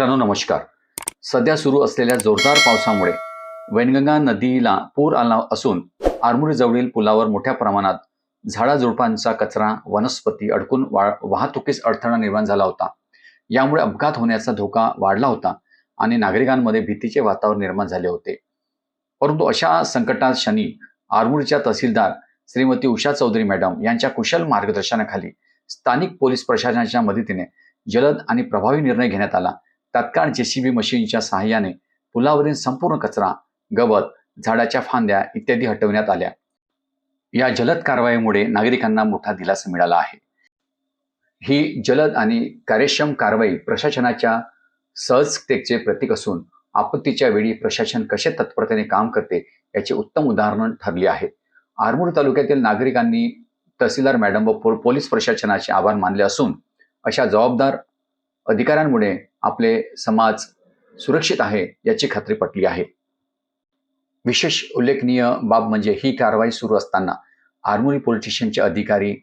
मित्रांनो नमस्कार. सध्या सुरू असलेल्या जोरदार पावसामुळे वैनगंगा नदीला पूर आला असून आरमोरी जवळील पुलावर मोठ्या प्रमाणात झाडाझुडपांचा कचरा वनस्पती अडकून वा वाहतुकीस अडथळा निर्माण झाला होता. यामुळे अपघात होण्याचा धोका वाढला होता आणि नागरिकांमध्ये भीतीचे वातावरण निर्माण झाले होते. परंतु अशा संकटात शनी आरमोरीच्या तहसीलदार श्रीमती उषा चौधरी मॅडम यांच्या कुशल मार्गदर्शनाखाली स्थानिक पोलीस प्रशासनाच्या मदतीने जलद आणि प्रभावी निर्णय घेण्यात आला. तात्काळ जेसीबी मशीनच्या सहाय्याने पुलावरील संपूर्ण कचरा गवत झाडाच्या फांद्या इत्यादी हटवण्यात आल्या. या जलद कारवाईमुळे नागरिकांना मोठा दिलासा मिळाला आहे. ही जलद आणि कार्यक्षम कारवाई प्रशासनाच्या सहजतेचे प्रतीक असून आपत्तीच्या वेळी प्रशासन कसे तत्परतेने काम करते याचे उत्तम उदाहरण ठरले आहे. आरमूर तालुक्यातील नागरिकांनी तहसीलदार मॅडम व पो- पोलीस प्रशासनाचे आभार मानले असून अशा जबाबदार अधिकाऱ्यांमुळे आपले समाज सुरक्षित आहे याची खात्री पटली आहे. विशेष उल्लेखनीय बाब म्हणजे ही कारवाई सुरू असताना आरमोरी पोलीस स्टेशनचे अधिकारी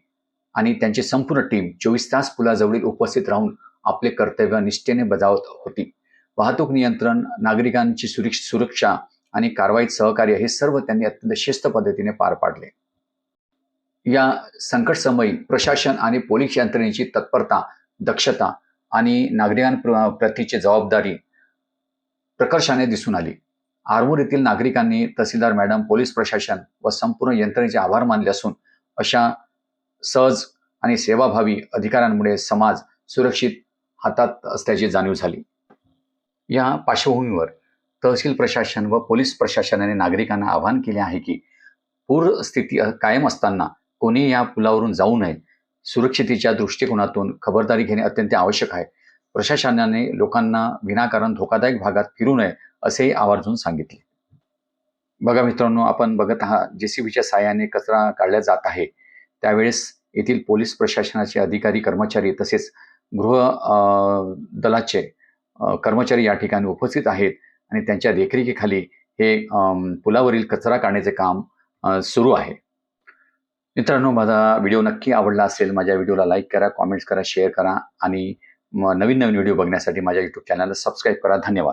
आणि त्यांची संपूर्ण टीम चोवीस तास पुलाजवळील उपस्थित राहून आपले कर्तव्य निष्ठेने बजावत होती. वाहतूक नियंत्रण नागरिकांची सुरक्षा आणि कारवाईत सहकार्य हे सर्व त्यांनी अत्यंत शिस्त पद्धतीने पार पाडले. या संकट समयी प्रशासन आणि पोलीस यंत्रणेची तत्परता दक्षता आणि नागरिकांप्रतीची जबाबदारी प्रकर्षाने दिसून आली. आरवूर येथील नागरिकांनी तहसीलदार मॅडम पोलीस प्रशासन व संपूर्ण यंत्रणेचे आभार मानले असून अशा सहज आणि सेवाभावी अधिकाऱ्यांमुळे समाज सुरक्षित हातात असल्याची जाणीव झाली. या पार्श्वभूमीवर तहसील प्रशासन व पोलीस प्रशासनाने नागरिकांना आवाहन केले आहे की पूर स्थिती कायम असताना कोणी या पुलावरून जाऊ नये सुरक्षितेच्या दृष्टिकोनातून खबरदारी घेणे अत्यंत आवश्यक आहे. प्रशासनाने लोकांना विनाकारण धोकादायक भागात फिरू नये असेही आवर्जून सांगितले. बघा मित्रांनो आपण बघत आहात जेसीबीच्या साहाय्याने कचरा काढला जात आहे. त्यावेळेस येथील पोलीस प्रशासनाचे अधिकारी कर्मचारी तसेच गृह दलाचे कर्मचारी या ठिकाणी उपस्थित आहेत आणि त्यांच्या देखरेखीखाली हे पुलावरील कचरा काढण्याचे काम सुरू आहे. मित्रांनो माझा व्हिडिओ नक्की आवडला असेल माझ्या व्हिडिओला लाईक करा कॉमेंट्स करा शेअर करा आणि नवीन नवीन व्हिडिओ बघण्यासाठी माझ्या युट्यूब चॅनलला सबस्क्राईब करा. धन्यवाद.